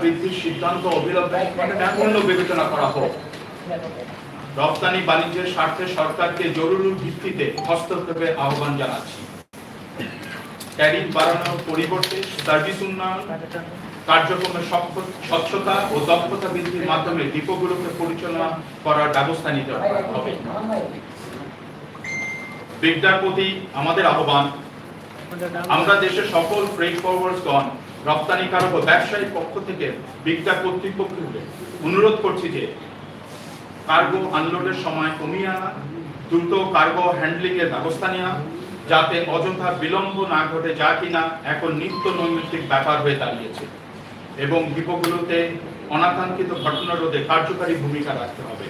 বৃদ্ধির সিদ্ধান্ত অবিলম্বে বিবেচনা করা হোক। রপ্তানি বাণিজ্যের স্বার্থে সরকারকে জরুরি ভিত্তিতে হস্তক্ষেপের আহ্বান জানাচ্ছি। ট্যারিফ বাড়ানোর পরিবর্তে সার্ভিস উন্নয়ন, কার্যক্রমের স্বচ্ছতা ও দক্ষতা বৃদ্ধির মাধ্যমে ডিপোগুলোকে পরিচালনা করার ব্যবস্থা নিতে হবে। বিদ্যার প্রতি আমাদের আহ্বান, আমরা দেশের সকল ফ্রেট ফরওয়ার্ডসগণ রপ্তানিকারক ও ব্যবসায়ীর পক্ষ থেকে বিদ্যা কর্তৃপক্ষকে অনুরোধ করছি যে কার্গো আনলোডের সময় কমিয়ে আনা, দ্রুত কার্গো হ্যান্ডলিং এর ব্যবস্থা নেওয়া, যাতে অযথা বিলম্ব না ঘটে যা কিনা এখন নিত্য নৈমিত্তিক ব্যাপার হয়ে দাঁড়িয়েছে এবং ডিপোগুলোতে অনাকাঙ্ক্ষিত ঘটনা রোধে কার্যকারী ভূমিকা রাখতে হবে।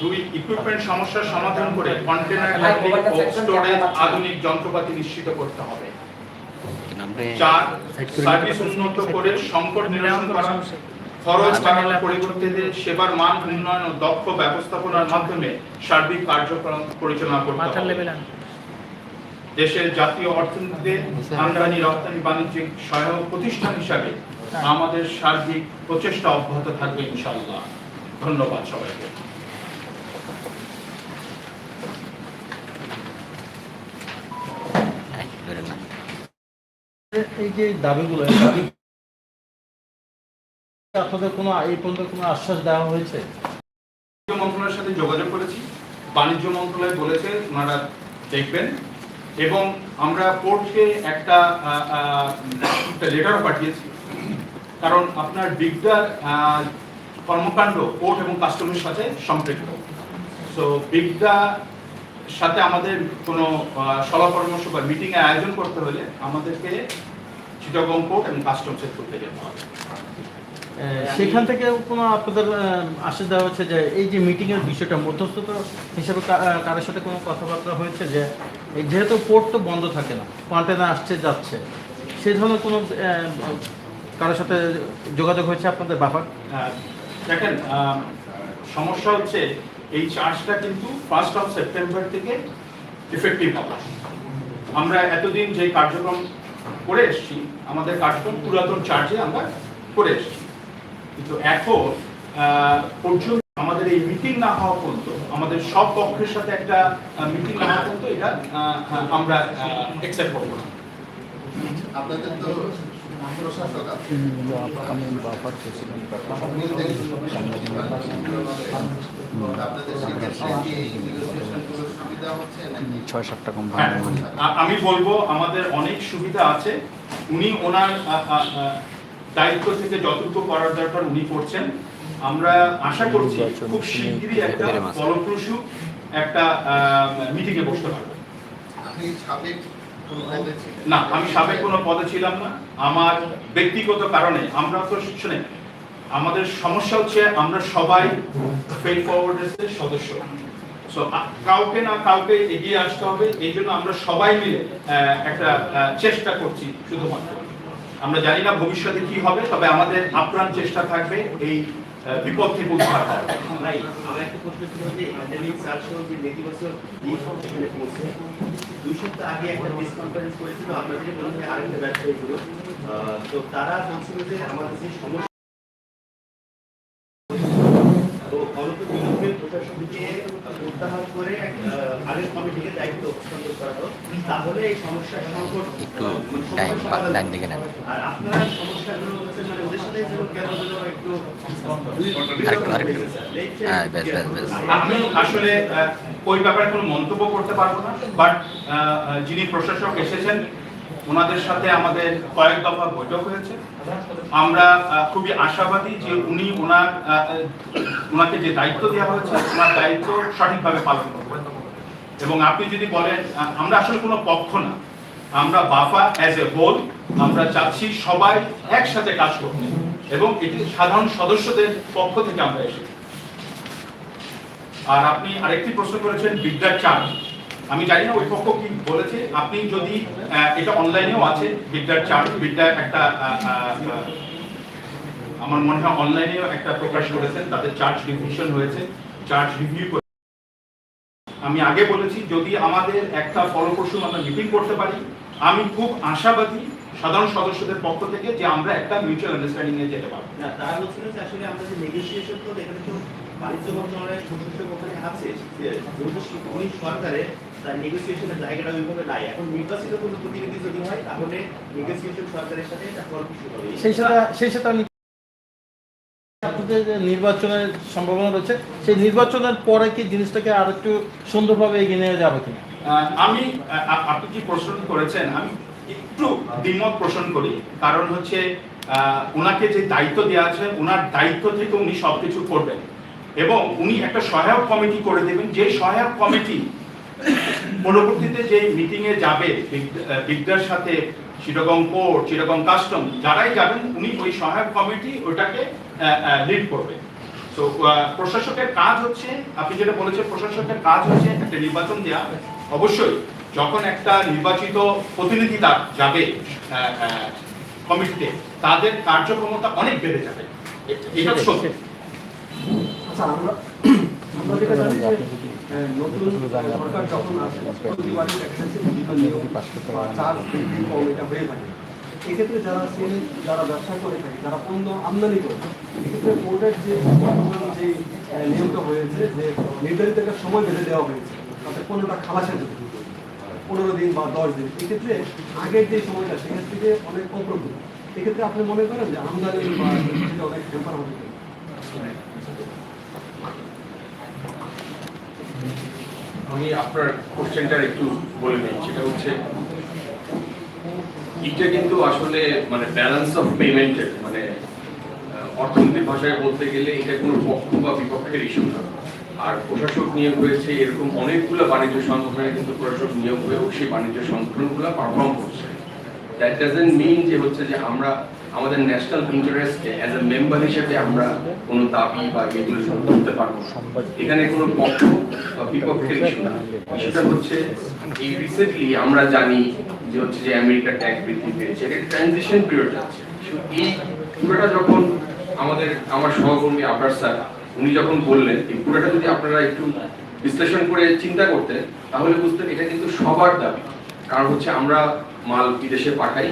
দুই ইকুইপমেন্ট সমস্যার সমাধান করে কন্টেনার হ্যান্ডলিং ও স্টোরেজ আধুনিক যন্ত্রপাতি নিশ্চিত করতে হবে। চার সার্ভিস উন্নত করে সংকট নিরসন করা খরচ বাড়ানোর পরিবর্তে সেবার মান উন্নয়ন ও দক্ষ ব্যবস্থাপনার মাধ্যমে সার্বিক কার্যক্রম পরিচালনা করতে হবে। দেশের জাতীয় অর্থনীতিতে আমদানি রপ্তানি বাণিজ্যিক সহায়ক প্রতিষ্ঠান হিসাবে আমাদের সার্বিক প্রচেষ্টা অব্যাহত থাকবে ইনশাআল্লাহ। ধন্যবাদ সবাইকে। এই যে দাবিগুলো দাবি আপনাদের কোনো, এই পর্যন্ত কোনো আশ্বাস দেওয়া হয়েছে? মন্ত্রণালয়ের সাথে যোগাযোগ করেছি। বাণিজ্য মন্ত্রণালয় বলেছে ওনারা দেখবেন। এবং আমরা পোর্টকে একটা লেটারও পাঠিয়েছি। কারণ আপনার বিগডার কর্মকাণ্ড পোর্ট এবং কাস্টমের সাথে সম্পৃক্ত। সো বিগডা সাথে আমাদের কোনো সভা পরামর্শ বা মিটিং আয়োজন করতে হলে আমাদেরকে চিটাগং পোর্ট এবং কাস্টমসের যেতে সেখান থেকে কোনো আপনাদের আশ্বাস দেওয়া হচ্ছে যে এই যে মিটিং এর বিষয়টা মধ্যস্থতা হিসেবে কারোর সাথে কোনো কথাবার্তা হয়েছে যে যেহেতু পোর্ট তো বন্ধ থাকে না কন্টেনার আসছে যাচ্ছে সেই ধরনের কোনো কারোর সাথে যোগাযোগ হয়েছে আপনাদের ব্যাপার দেখেন সমস্যা হচ্ছে এই চার্জটা কিন্তু ফার্স্ট অফ সেপ্টেম্বর থেকে ইফেক্টিভ হবে। আমরা এতদিন যে কার্যক্রম করে এসেছি। আমাদের কার্যক্রম পুরাতন চার্জে আমরা করে এসেছি। কিন্তু এখন আহ, পর্যন্ত আমাদের এই মিটিং না হওয়া পর্যন্ত আমাদের সব পক্ষের সাথে একটা মিটিং না হওয়া পর্যন্ত এটা আহ, আমরা অ্যাকসেপ্ট করব না। আপনাদের তো প্রশাসক আছে। আপনাদের ছয় সাতটা কোম্পানি আমি বলব আমাদের অনেক সুবিধা আছে। উনি ওনার দায়িত্ব থেকে যতটুকু করার দরকার উনি করছেন। আমরা আশা করছি খুব শিগগিরই একটা ফলপ্রসূ একটা মিটিং এ বসতে পারব। আপনি সাবেক কোনো পদে ছিলেন? না আমি সাবেক কোনো পদে ছিলাম না। আমার ব্যক্তিগত কারণে আমরা তো শুনে আমাদের সমস্যা হচ্ছে আমরা সবাই ফেড ফরওয়ার্ডার্সের সদস্য। কাউকে না কাউকে এগিয়ে আসতে হবে, এই জন্য আমরা সবাই মিলে একটা চেষ্টা করছি শুধুমাত্র। আমরা জানি না ভবিষ্যতে কি হবে, তবে আমাদের আপ্রাণ চেষ্টা থাকবে এই বিপদ থেকে তারা তো প্রত্যাহার করে আগের কমিটিকে দায়িত্ব হস্তান্তর করা হোক তাহলে এই সমস্যার সংকট একটু মানে টাইম দিকে নেন। আর আপনার সমস্যাগুলো হচ্ছে মানে ওদের সাথে যেন কেন যেন একটু আরেকটু হ্যাঁ আমি আসলে আহ, ওই ব্যাপারে কোনো মন্তব্য করতে পারব না বাট যিনি প্রশাসক এসেছেন ওনাদের সাথে আমাদের কয়েক দফা বৈঠক হয়েছে। আমরা খুবই আশাবাদী যে উনি ওনার ওনাকে যে দায়িত্ব দেওয়া হয়েছে, ওনার দায়িত্ব সঠিকভাবে পালন করবেন এবং আপনি যদি বলেন আমরা আসলে কোনো পক্ষ না। আমরা বাফা অ্যাজ এ হোল আমরা চাচ্ছি সবাই একসাথে কাজ করতে। এবং এটি সাধারণ সদস্যদের পক্ষ থেকে আমরা এসেছি। আর আপনি আরেকটি প্রশ্ন করেছেন বিদ্যার চার্জ আমি জানি না, ওই পক্ষ কি বলেছে? আপনি যদি এটা অনলাইনেও আছে, বিদ্যার চার্জ বিদ্যা একটা আমার মনে হয় অনলাইনেও একটা প্রকাশ করেছেন তাদের চার্জ রিভিশন হয়েছে। চার্জ রিভিউ আমি আগে বলেছি, যদি আমাদের একটা ফলপ্রসূ আমরা মিটিং করতে পারি, আমি খুব আশাবাদী সাধারণ সদস্যদের পক্ষ থেকে যে আমরা একটা মিউচুয়াল আন্ডারস্ট্যান্ডিং এ যেতে পারব। না, তারা যে আসলে আমরা যে নেগোসিয়েশন করব এখানে তো বাণিজ্য মন্ত্রণালয়ের সদস্য ওখানে আছে সরকারের তার নেগোসিয়েশনের জায়গাটা ওইভাবে নাই। এখন নির্বাচিত কোনো প্রতিনিধি যদি হয় তাহলে নেগোসিয়েশন সরকারের সাথে এটা ফলপ্রসূ হবে। সেই সাথে সেই সাথে আপনাদের নির্বাচনের সম্ভাবনা রয়েছে সেই নির্বাচনের পরে কি জিনিসটাকে আর একটু সুন্দরভাবে এগিয়ে নিয়ে যাবে কিনা? আমি আপনি যে প্রশ্ন করেছেন? আমি একটু দ্বিমত পোষণ করি। কারণ হচ্ছে আহ, ওনাকে যে দায়িত্ব দেওয়া আছে ওনার দায়িত্ব থেকে উনি সবকিছু করবেন। এবং উনি একটা সহায়ক কমিটি করে দেবেন। যে সহায়ক কমিটি পরবর্তীতে যে মিটিং এ যাবে বিদ্যার সাথে চিরগং কোর্ট চিরগং কাস্টম যারাই যাবেন, উনি ওই সহায়ক কমিটি ওটাকে লিড করবে। তো প্রশাসকের কাজ হচ্ছে, আপনি যেটা বলেছেন, প্রশাসকের কাজ হচ্ছে একটা নির্বাচন দেওয়া অবশ্যই, যখন একটা নির্বাচিত প্রতিনিধি তা- যাবে কমিটিতে, তাদের কার্যক্ষমতা অনেক বেড়ে যাবে। এটা সত্যি। আচ্ছা আমরা আমরা যেটা জানি নতুন সরকার যখন আসে প্রতিবারই দেখা যাচ্ছে নিয়ম বা চার্জ বৃদ্ধি কম এটা হয়ে থাকে এক্ষেত্রে যারা সেল যারা ব্যবসা করে থাকে যারা পণ্য আমদানি করে এক্ষেত্রে যে বর্তমান নিয়মটা হয়েছে যে নির্ধারিত একটা সময় বেঁধে দেওয়া হয়েছে তাতে পণ্যটা খালাসের জন্য পনেরো দিন বা দশ দিন এক্ষেত্রে আগের যে সময়টা সেখান থেকে অনেক অগ্রগতি এক্ষেত্রে আপনি মনে করেন যে আমদানি বা অনেক হ্যাম্পার? আমি আপনার কোশ্চেনটার একটু বলে নিই, সেটা হচ্ছে, এটা কিন্তু আসলে মানে ব্যালেন্স অফ পেমেন্টের মানে অর্থনৈতিক ভাষায় বলতে গেলে এটা কোনো পক্ষ বা বিপক্ষের ইস্যু না। আর প্রশাসক নিয়োগ হয়েছে, এরকম অনেকগুলো বাণিজ্য সংগঠনে কিন্তু প্রশাসক নিয়োগ হয়েও সেই বাণিজ্য সংগঠনগুলো পারফর্ম করছে। দ্যাট ডাজেন্ট মিন যে হচ্ছে যে আমরা আমাদের ন্যাশনাল ইন্টারেস্টকে অ্যাজ এ মেম্বার হিসেবে আমরা কোনো দাবি বা এগুলো সব করতে পারব। এখানে কোনো পক্ষ বা বিপক্ষের ইস্যু না। সেটা হচ্ছে এই রিসেন্টলি আমরা জানি যে হচ্ছে যে আমেরিকা ট্যাক্স বৃদ্ধি পেয়েছে। এটা ট্রানজিশন পিরিয়ড আছে। এই পুরোটা যখন আমাদের, আমার সহকর্মী আবরার স্যার, উনি যখন বললেন, এই পুরোটা যদি আপনারা একটু বিশ্লেষণ করে চিন্তা করতেন, তাহলে বুঝতেন এটা কিন্তু সবার দাবি। কারণ হচ্ছে আমরা মাল বিদেশে পাঠাই,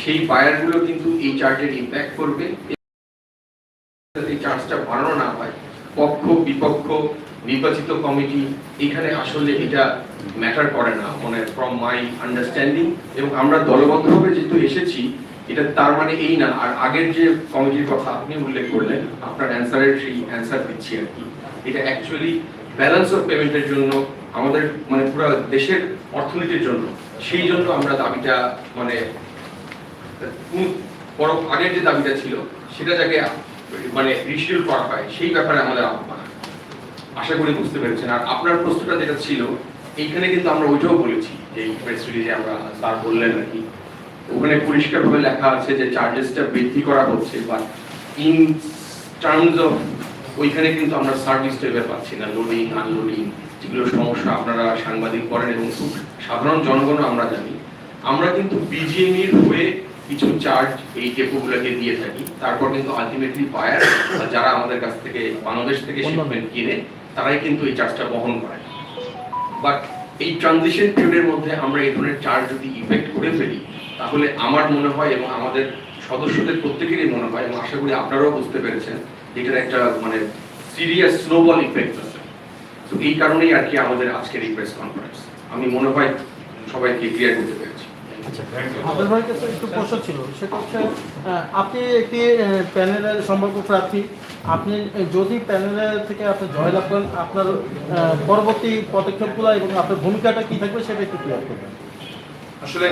সেই বায়ারগুলো কিন্তু এই চার্টের ইম্প্যাক্ট করবে। এই চার্জটা বাড়ানো না হয়, পক্ষ, বিপক্ষ, নির্বাচিত কমিটি এখানে আসলে এটা ম্যাটার করে না মানে ফ্রম মাই আন্ডারস্ট্যান্ডিং এবং আমরা দলবদ্ধভাবে যেহেতু এসেছি, এটা তার মানে এই না। আর আগের যে কমিটির কথা আপনি উল্লেখ করলেন, আপনার অ্যান্সারের সেই অ্যান্সার দিচ্ছি আর কি। এটা অ্যাকচুয়ালি ব্যালেন্স অফ পেমেন্টের জন্য, আমাদের মানে পুরো দেশের অর্থনীতির জন্য সেই জন্য আমরা দাবিটা মানে বড় আগের যে দাবিটা ছিল সেটা যাকে মানে রিশিডিউল করা হয়, সেই ব্যাপারে আমাদের আহ্বান। আশা করি বুঝতে পেরেছেন। আর আপনার প্রশ্নটা যেটা ছিল, এইখানে কিন্তু আমরা ওইটাও বলেছি, যে এই প্রেস রিলিজে আমরা স্যার বললেন আর কি। ওখানে পরিষ্কারভাবে লেখা আছে যে চার্জেসটা বৃদ্ধি করা হচ্ছে বা ইন টার্মস অফ ওইখানে কিন্তু আমরা সার্ভিস লেভেল পাচ্ছি না লোডিং আনলোডিং যেগুলো সমস্যা আপনারা সাংবাদিক করেন এবং সাধারণ জনগণও আমরা জানি। আমরা কিন্তু বিজিএমইর হয়ে কিছু চার্জ এই ডেপোগুলোকে দিয়ে থাকি। তারপর কিন্তু আলটিমেটলি বায়ার যারা আমাদের কাছ থেকে বাংলাদেশ থেকে শিপমেন্ট কিনে তারাই কিন্তু এই চার্জটা বহন করে। বাট এই ট্রানজিশন পিরিয়ডের মধ্যে আমরা এই ধরনের চার্জ যদি ইফেক্ট করে ফেলি তাহলে আমার মনে হয় এবং আমাদের সদস্যদের প্রত্যেকেরই মনে হয় এবং আশা করি আপনারাও বুঝতে পেরেছেন এটার একটা মানে সিরিয়াস স্নোবল ইফেক্ট তো এই কারণেই আর কি আমাদের আজকের এই প্রেস কনফারেন্স আমি মনে হয় সবাইকে ক্লিয়ার করতে পেরেছি। আপনার ভাইয়ের কাছে একটু প্রশ্ন ছিল সেটা হচ্ছে আপনি একটি প্যানেলের সম্পর্ক প্রার্থী। আপনি যদি প্যানেলের থেকে আপনি জয়লাভ করেন আপনার পরবর্তী পদক্ষেপগুলো এবং আপনার ভূমিকাটা কি থাকবে সেটা একটু ক্লিয়ার করবেন। আসলে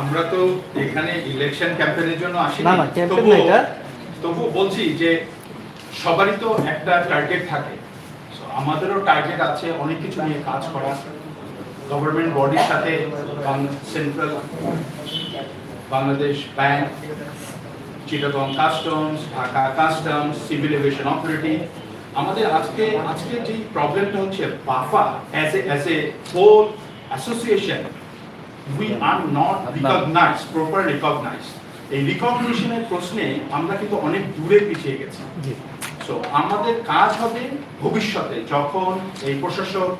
আমরা তো এখানে ইলেকশন ক্যাম্পেইনের জন্য আসি না, না, এটা। তবু বলছি যে সবারই তো একটা টার্গেট থাকে। আমাদেরও টার্গেট আছে অনেক কিছু নিয়ে কাজ করা গভর্নমেন্ট বডির সাথে central Bangladesh bank Chittagong customs Dhaka customs civil aviation authority আমাদের আজকে আজকে যে প্রবলেমটা হচ্ছে BAFA as a as a whole association we are not recognised proper recognise এই রিকগনিশনের প্রশ্নে আমরা কিন্তু অনেক দূরে পিছিয়ে গেছি। সো আমাদের কাজ হবে ভবিষ্যতে যখন এই প্রশাসক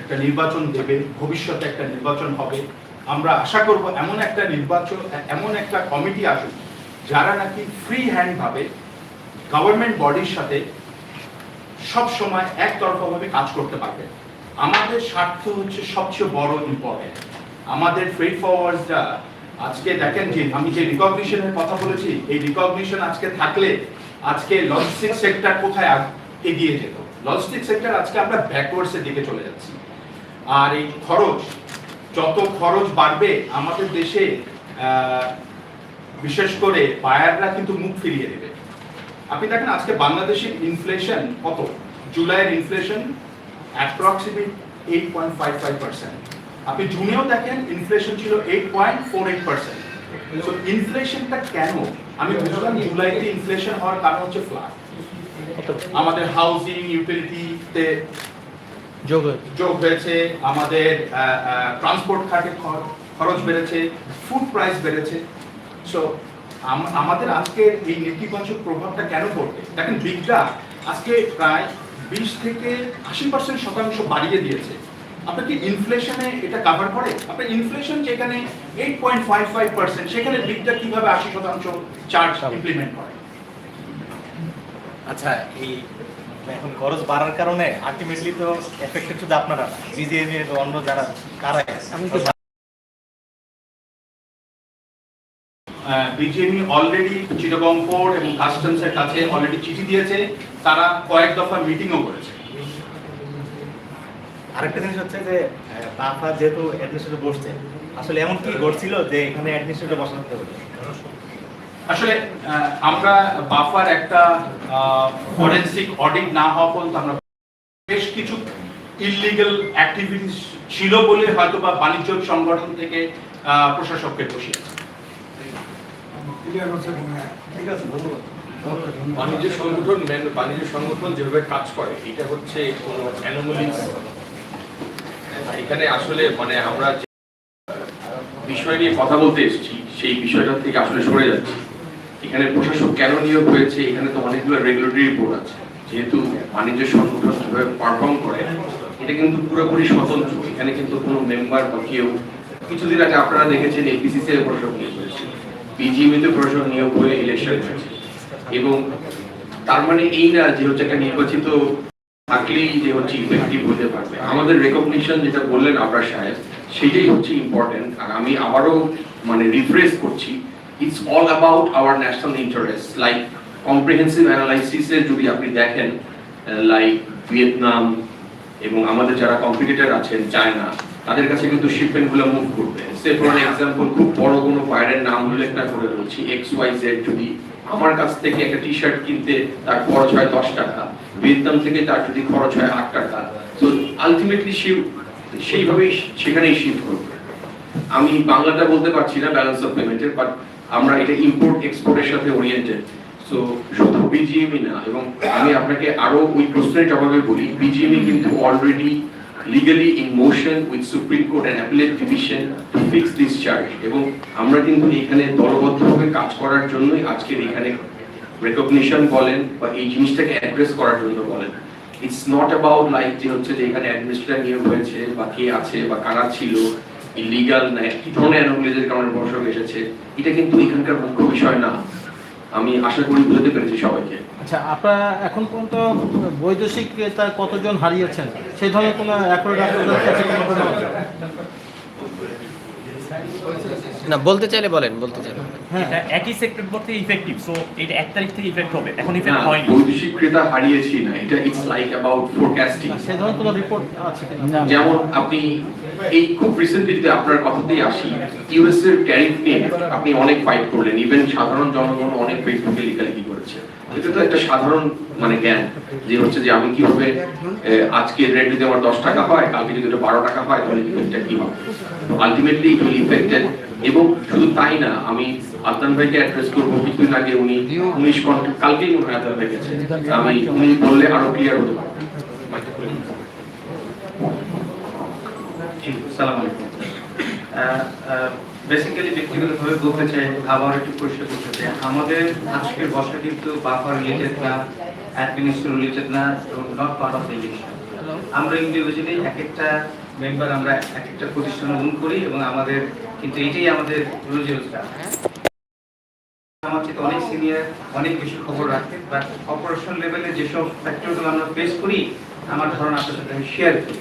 একটা নির্বাচন দেবে, ভবিষ্যতে একটা নির্বাচন হবে, আমরা আশা করব এমন একটা নির্বাচন, এমন একটা কমিটি আসুক, যারা নাকি ফ্রি হ্যান্ড ভাবে গভর্নমেন্ট বডির সাথে সব সময় একতরফাভাবে কাজ করতে পারবে। আমাদের স্বার্থ হচ্ছে সবচেয়ে বড় ইম্পর্টেন্ট আমাদের ফ্রেড ফরওয়ার্ডসরা আজকে দেখেন যে, আমি যে রিকগনিশনের কথা বলেছি, এই রিকগনিশন আজকে থাকলে আজকে লজিস্টিক সেক্টর কোথায় এগিয়ে যেত? লজিস্টিক সেক্টর আজকে আমরা ব্যাকওয়ার্ডসের দিকে চলে যাচ্ছি। আর এই খরচ, যত খরচ বাড়বে, আমাদের দেশে বিশেষ করে বায়াররা কিন্তু মুখ ফিরিয়ে দেবে। আপনি দেখেন আজকে বাংলাদেশের ইনফ্লেশন কত? জুলাইয়ের inflation approximate eight point five five percent আপনি জুনেও দেখেন ইনফ্লেশন ছিল eight point four eight percent ইনফ্লেশনটা কেন আমি বুঝলাম জুলাইতে ইনফ্লেশন হওয়ার কারণ হচ্ছে ফ্লাড আমাদের হাউজিং ইউটিলিটিতে যোগ। যোগ হয়েছে আমাদের ট্রান্সপোর্ট খাতে খর- খরচ বেড়েছে ফুড প্রাইস বেড়েছে। সো আমাদের আজকে এই নেতিবাচক প্রভাবটা কেন পড়বে? দেখেন বিগটা আজকে প্রায় বিশ থেকে আশি পার্সেন্ট শতাংশ বাড়িয়ে দিয়েছে। আপনার কি ইনফ্লেশনে এটা কাভার করে? আপনার ইনফ্লেশন যেখানে eight point five five percent সেখানে বিগটা কীভাবে আশি শতাংশ চার্জ ইমপ্লিমেন্ট করে? আচ্ছা এই এখন খরচ বাড়ার কারণে আলটিমেটলি তো এফেক্টেড শুধু আপনারা বিজিএমএ অন্য যারা কারা বিজেপি অলরেডি চিটাগং পোর্ট এবং কাস্টমসের কাছে অলরেডি চিঠি দিয়েছে তারা কয়েক দফা মিটিংও করেছে। আরেকটা জিনিস হচ্ছে যে বাফা যেহেতু অ্যাডমিনিস্ট্রেটর বসছে আসলে এমন কি ঘটছিল যে এখানে অ্যাডমিনিস্ট্রেটর বসাতে হলো আসলে আমরা বাফার একটা ফরেন্সিক অডিট না হওয়া পর্যন্ত আমরা বেশ কিছু ইললিগাল অ্যাক্টিভিটিস ছিল বলে হয়তো বা বাণিজ্য সংগঠন থেকে আহ, প্রশাসককে বসিয়েছে। ঠিক আছে ধন্যবাদ। বাণিজ্য সংগঠন বাণিজ্য সংগঠন যেভাবে কাজ করে এটা হচ্ছে কোনো অ্যানোমালিস এখানে আসলে মানে আমরা বিষয় নিয়ে কথা বলতে এসেছি, সেই বিষয়টা থেকে আসলে সরে যাচ্ছি। এখানে প্রশাসক কেন নিয়োগ হয়েছে, এখানে তো অনেকগুলো রেগুলেটরি বোর্ড আছে। যেহেতু বাণিজ্য সংগঠন কীভাবে পারফর্ম করে, এটা কিন্তু পুরোপুরি স্বতন্ত্র। এখানে কিন্তু কোনো মেম্বার বা কেউ, কিছুদিন আগে আপনারা দেখেছেন এপিসিসি এর প্রশাসক নিয়োগ হয়েছে। বিজিএমএ তে প্রশাসক নিয়োগ হয়ে ইলেকশন হয়েছে। এবং তার মানে এই না যে হচ্ছে একটা নির্বাচিত থাকলেই যে হচ্ছে পারবে। আমাদের রেকগনিশন যেটা বললেন সাহেব, সেটাই হচ্ছে ইম্পর্টেন্ট আর আমি আবারও মানে রিফ্রেশ করছি it's all about our national interest like comprehensive যদি আপনি দেখেন লাইক ভিয়েতনাম এবং আমাদের যারা কম্পিটিটার আছেন চায়না তাদের কাছে কিন্তু শিপমেন্টগুলো মুভ করবে। সে ফর এক্সাম্পল খুব বড় কোনো বাইরের নাম উল্লেখ না করে বলছি এক্স ওয়াই জেড যদি আমার কাছ থেকে একটা টি শার্ট কিনতে তার খরচ হয় দশ টাকা ভিয়েতনাম থেকে তার যদি খরচ হয় আট টাকা, তো আলটিমেটলি সে সেইভাবেই সেখানেই শিফট করবে। আমি বাংলাটা বলতে পারছি না ব্যালেন্স অফ পেমেন্টের বাট আমরা এটা ইম্পোর্ট এক্সপোর্টের সাথে ওরিয়েন্টেড সো শুধু বিজিএমই না, এবং আমি আপনাকে আরও ওই প্রশ্নের জবাবে বলি বিজিএমই কিন্তু already legally in motion with supreme court and appellate division to fix this charge এবং আমরা কিন্তু এখানে দলবদ্ধভাবে কাজ করার জন্যই আজকের এখানে রেকগনিশন বলেন বা এই জিনিসটাকে অ্যাড্রেস করার জন্য বলেন। ইটস নট অ্যাবাউট লাইক যে হচ্ছে যে এখানে অ্যাডমিনিস্ট্রেটর নিয়োগ হয়েছে বা কে আছে বা কারা ছিল ইলিগাল না, কি ধরনের অ্যানোমালিজের কারণে বর্ষক এসেছে, এটা কিন্তু এখানকার মুখ্য বিষয় না। আমি আশা করি বুঝতে পেরেছি সবাইকে। আচ্ছা আপনারা এখন পর্যন্ত বৈদেশিক ক্রেতা কতজন হারিয়েছেন? সেই ধরনের কোনো অ্যাকুরেট আপনাদের না বলতে চাইলে বলেন বলতে চাইলে হ্যাঁ। এটা একই সেক্টর বলতে ইফেক্টিভ সো এটা এক তারিখ থেকে ইফেক্ট হবে এখন ইফেক্ট হয়নি। বৈদেশিক ক্রেতা হারিয়েছি না এটা ইটস লাইক অ্যাবাউট ফোরকাস্টিং সেই ধরনের কোনো রিপোর্ট আছে যেমন আপনি এই খুব রিসেন্টলি যদি আপনার কথাতেই আসি ইউএস এর ট্যারিফ নিয়ে আপনি অনেক ফাইট করলেন ইভেন সাধারণ জনগণ অনেক ফেসবুকে লেখালেখি করেছে। এটা তো একটা সাধারণ মানে জ্ঞান যে হচ্ছে যে আমি কীভাবে আজকে রেট যদি আমার দশ টাকা হয় কালকে যদি ওটা বারো টাকা হয় তাহলে ইফেক্টটা কি হবে? আলটিমেটলি ইট উইল ইফেক্টেড এবং শুধু তাই না আমি আদনান ভাইকে অ্যাড্রেস করব কিছুদিন আগে উনি উনিশ ঘণ্টা কালকেই মনে হয় আদনান ভাই গেছে আমি উনি বললে আরও ক্লিয়ার হতে সালাম আলাইকুম। বেসিক্যালি ব্যক্তিগতভাবে বলতে চাই আবার একটু পরিষ্কার করতে চাই আমাদের আজকের বসা কিন্তু বাফার রিলেটেড না অ্যাডমিনিস্ট্রেশন রিলেটেড না এবং not part of the election আমরা ইন্ডিভিজুয়ালি এক একটা মেম্বার আমরা এক একটা প্রতিষ্ঠান ওন করি এবং আমাদের, কিন্তু এটাই আমাদের রোজি রোজগার। আমার থেকে অনেক সিনিয়র অনেক বেশি খবর রাখে অপারেশন লেভেলে যেসব ফ্যাক্টরগুলো আমরা ফেস করি, আমার আপনার সাথে আমি শেয়ার করি।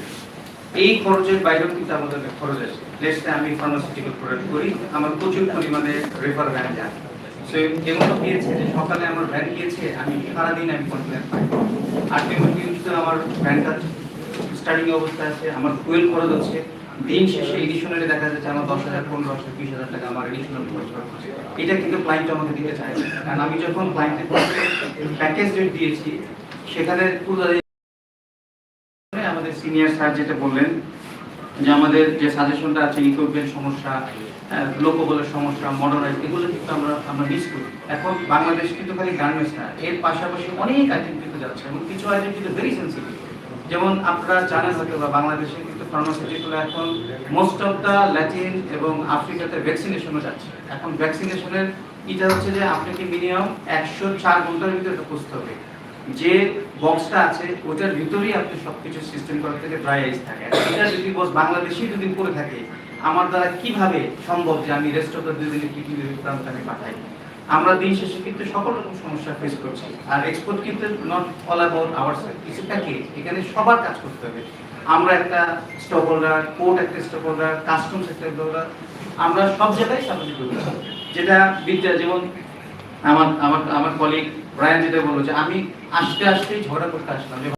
এই খরচের বাইরেও কিন্তু আমাদের খরচ আছে। লেসটা আমি ফার্মাসিউটিক্যাল প্রোডাক্ট করি, আমার প্রচুর পরিমাণে রেফার ভ্যান যায় সো এমন গিয়েছে, যে সকালে আমার ভ্যান গিয়েছে, আমি সারাদিন আমি কনফিডেন্স পাই। আর তেমন কিন্তু আমার ভ্যানটা স্টার্টিং অবস্থায় আছে, আমার ফুয়েল খরচ আছে দিন শেষে এডিশনালি দেখা যাচ্ছে আমার দশ হাজার, পনেরো হাজার, বিশ হাজার টাকা আমার এডিশনাল খরচ হচ্ছে। এটা কিন্তু ক্লায়েন্ট আমাকে দিতে চায় কারণ আমি যখন ক্লায়েন্টের প্যাকেজ রেট দিয়েছি, সেখানে পুরো আমাদের সিনিয়র স্যার যেটা বললেন, যে আমাদের যে সাজেশনটা আছে ইকুইপমেন্ট সমস্যা লোকবলের সমস্যা মডার্নাইজ এগুলো কিন্তু আমরা আমরা মিস করি। এখন বাংলাদেশ কিন্তু খালি গার্মেন্টস না এর পাশাপাশি অনেক আইটেম কিন্তু যাচ্ছে, এবং কিছু আইটেম কিন্তু ভেরি সেন্সিটিভ যেমন আপনারা জানেন হয়তো বা বাংলাদেশে কিন্তু ফার্মাসিউটিক্যাল এখন মোস্ট অফ দ্য ল্যাটিন এবং আফ্রিকাতে ভ্যাকসিনেশনও যাচ্ছে। এখন ভ্যাকসিনেশনের এটা হচ্ছে যে আপনাকে মিনিমাম একশো চার ঘণ্টার ভিতরে এটা বুঝতে হবে। যে বক্সটা আছে, ওটার ভিতরেই আপনি সবকিছু সিস্টেম করার থেকে ড্রাই আইস থাকে। এটা যদি বস বাংলাদেশি যদি করে থাকে, আমার দ্বারা কীভাবে সম্ভব যে আমি রেস্ট অফ দ্য দুই দিনে প্রান্ত আমি পাঠাই? আমরা দিন শেষে কিন্তু সকল রকম সমস্যা ফেস করছি। আর এক্সপোর্ট কিন্তু নট অল অ্যাবাউট আওয়ার কিছুটা কি? এখানে সবার কাজ করতে হবে। আমরা একটা স্টক হোল্ডার কোর্ট একটা স্টক হোল্ডার কাস্টমস একটা হোল্ডার আমরা সব জায়গায় সামাজিক করতে যেটা বিদ্যা, যেমন আমার আমার আমার কলিগ ব্রায়ান যেটা বলল যে আমি আসতে আসতেই ঝগড়া করতে আসলাম যে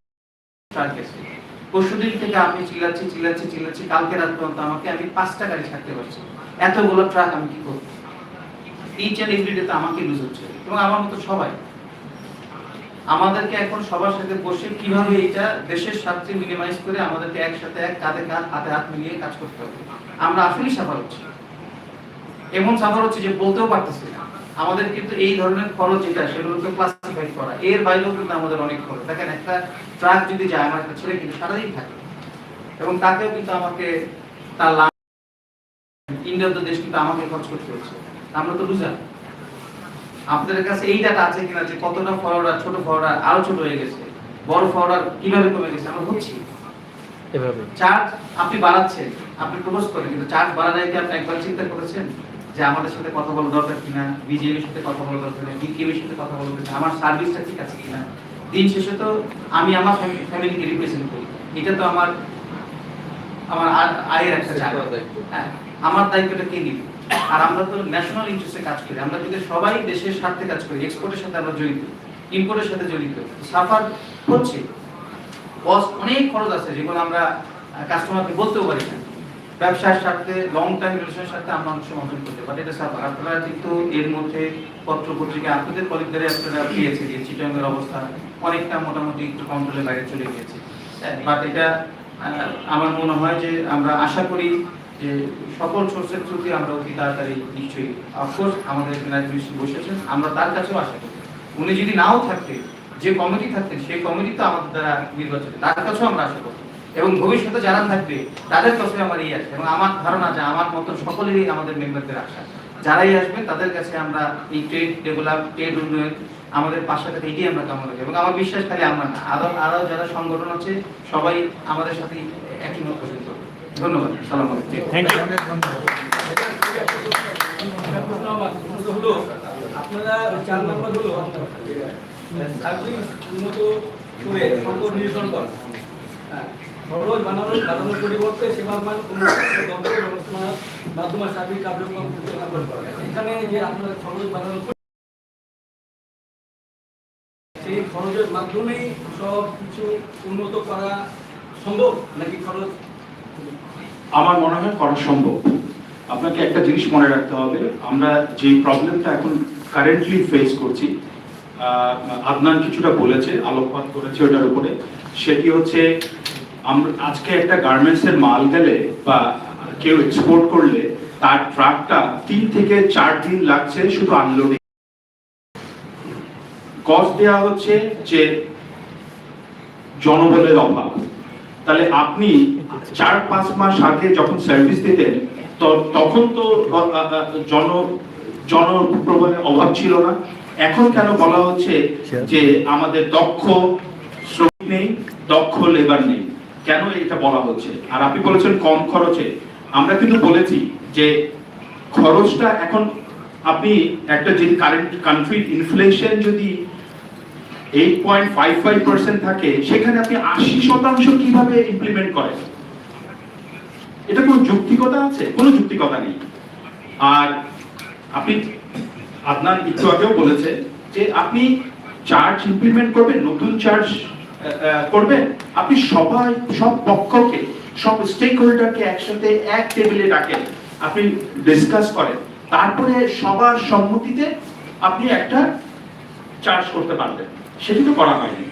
পরশুদিন থেকে আমি চিল্লাচ্ছি চিল্লাচ্ছি চিল্লাচ্ছি, কালকে রাত পর্যন্ত আমাকে আমি পাঁচটা গাড়ি ছাড়তে পারছি এতগুলো ট্রাক আমি কি করব? ইচ অ্যান্ড তো আমাকে লুজ হচ্ছে। এবং আমার মতো সবাই। আমাদেরকে এখন সবার সাথে বসে কীভাবে এটা দেশের স্বার্থে মিনিমাইজ করে আমাদেরকে একসাথে এক কাঁধে কাঁধ, হাতে হাত মিলিয়ে কাজ করতে হবে। আমরা আসলেই সাফার হচ্ছি। এমন সাফার হচ্ছে যে বলতেও পারতেছি না। আমাদের কিন্তু এই ধরনের খরচ যেটা সেগুলোকে ক্লাসিফাই করা। এর বাইরেও কিন্তু আমাদের অনেক খরচ। দেখেন, একটা ট্রাক যদি যায়, আমার একটা ছেলে কিন্তু সারাদিন থাকে। এবং তাকেও কিন্তু আমাকে তার ইন্ডিয়ার দেশ কিন্তু আমাকে খরচ করতে হচ্ছে। আমরা তো বুঝা আপনাদের কাছে এই ডাটা আছে কিনা যে কতটা ফরওয়ার্ডার ছোট ফরওয়ার্ডার আরও ছোট হয়ে গেছে বড় ফরওয়ার্ডার কীভাবে কমে গেছে আমরা হচ্ছি এভাবে। চার্জ আপনি বাড়াচ্ছেন আপনি প্রপোজ করেন কিন্তু চার্জ বাড়ানোর কি আপনি একবার চিন্তা করেছেন যে আমাদের সাথে কথা বলা দরকার কিনা বিজেপির সাথে কথা বলা দরকার কিনা বিকেবির সাথে কথা বলা দরকার আমার সার্ভিসটা ঠিক আছে কিনা? দিন শেষে তো আমি আমার ফ্যামিলিকে রিপ্রেজেন্ট করি। এটা তো আমার আমার আয়ের একটা জায়গা হ্যাঁ আমার দায়িত্বটা কে নিবে? আর আমরা তো ন্যাশনাল ইন্টারেস্টে কাজ করি। আমরা যদি সবাই দেশের স্বার্থে কাজ করি এক্সপোর্টের সাথে আমরা জড়িত ইম্পোর্টের সাথে জড়িত সাফার হচ্ছে। কস্ট অনেক খরচ আছে যেগুলো আমরা কাস্টমারকে বলতেও পারি না। ব্যবসার স্বার্থে লং টাইম রিলেশনের সাথে আমরা অনেক সময় অর্জন করতে পারি। এটা সাফার আপনারা কিন্তু এর মধ্যে পত্র পত্রিকা আপনাদের কলিগদের আপনারা পেয়েছে যে চিটংয়ের অবস্থা অনেকটা মোটামুটি একটু কন্ট্রোলের বাইরে চলে গিয়েছে। বাট এটা আমার মনে হয় যে আমরা আশা করি যে সকল সোর্সের থ্রুতে আমরা অতি তাড়াতাড়ি নিশ্চয়ই অফকোর্স আমাদের মিনিস্টার বসেছেন, আমরা তার কাছেও আশা করি। উনি যদি নাও থাকতেন, যে কমিটি থাকতেন, সেই কমিটি তো আমাদের দ্বারা নির্বাচিত, তার কাছেও আমরা আশা করি। এবং ভবিষ্যতে যারা থাকবে, তাদের কাছে আমার এই আছে এবং আমার ধারণা যে আমার মতো সকলেরই আমাদের মেম্বারদের আশা। যারাই আসবে, তাদের কাছে আমরা এই ট্রেড ডেভেলপ ট্রেড উন্নয়ন, আমাদের পাশে থেকে এটাই আমরা কামনা করি। এবং আমার বিশ্বাস খালি আমরা না, আরও আরও যারা সংগঠন আছে, সবাই আমাদের সাথে একই মত পোষণ ধন্যবাদ সালাম থ্যাংক ইউ আপনারা চার নম্বর হলো সার্ভিস উন্নত করে সম্পদ নিরসন করা। হ্যাঁ, খরচ বানানোর বানানোর পরিবর্তে সেবার মান উন্নত দপ্তর ব্যবস্থাপনার মাধ্যমে সার্বিক কার্যক্রম পরিচালনা করা। এখানে যে আপনারা খরচ বানানোর সেই খরচের মাধ্যমেই সব কিছু উন্নত করা সম্ভব নাকি খরচ আমার মনে হয় করা সম্ভব। আপনাকে একটা জিনিস মনে রাখতে হবে। আমরা যে প্রবলেমটা এখন কারেন্টলি ফেস করছি আদনান কিছুটা বলেছে, আলোকপাত করেছে ওটার উপরে। সেটি হচ্ছে আমরা আজকে একটা গার্মেন্টস এর মাল গেলে বা কেউ এক্সপোর্ট করলে তার ট্রাকটা তিন থেকে চার দিন লাগছে শুধু আনলোডিং কস্ট দেওয়া হচ্ছে যে জনবলের অভাব। তাহলে আপনি চার পাঁচ মাস আগে যখন সার্ভিস দিতেন তখন তো জন জনপ্রবাহের অভাব ছিল না। এখন কেন বলা হচ্ছে যে আমাদের দক্ষ শ্রমিক নেই, দক্ষ লেবার নেই? কেন এটা বলা হচ্ছে? আর আপনি বলেছেন কম খরচে। আমরা কিন্তু বলেছি যে খরচটা এখন আপনি একটা যে কারেন্ট কান্ট্রি ইনফ্লেশন যদি eight point five five percent থাকে, সেখানে আপনি আশি শতাংশ কীভাবে ইমপ্লিমেন্ট করেন? এটা কোনো যুক্তিকতা আছে? কোনো যুক্তিকতা নেই। আর আপনি আপনার একটু আগেও বলেছে যে আপনি চার্জ ইমপ্লিমেন্ট করবেন, নতুন চার্জ করবেন। আপনি সবাই, সব পক্ষকে, সব স্টেক হোল্ডারকে একসাথে এক টেবিলে ডাকেন। আপনি ডিসকাস করেন। তারপরে সবার সম্মতিতে আপনি একটা চার্জ করতে পারবেন। সেটি তো করা হয়নি।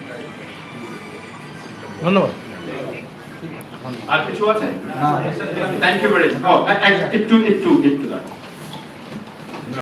ধন্যবাদ। আর কিছু আছে থ্যাংক ইউ ভেরি একটু একটু একটু দাঁড়ান।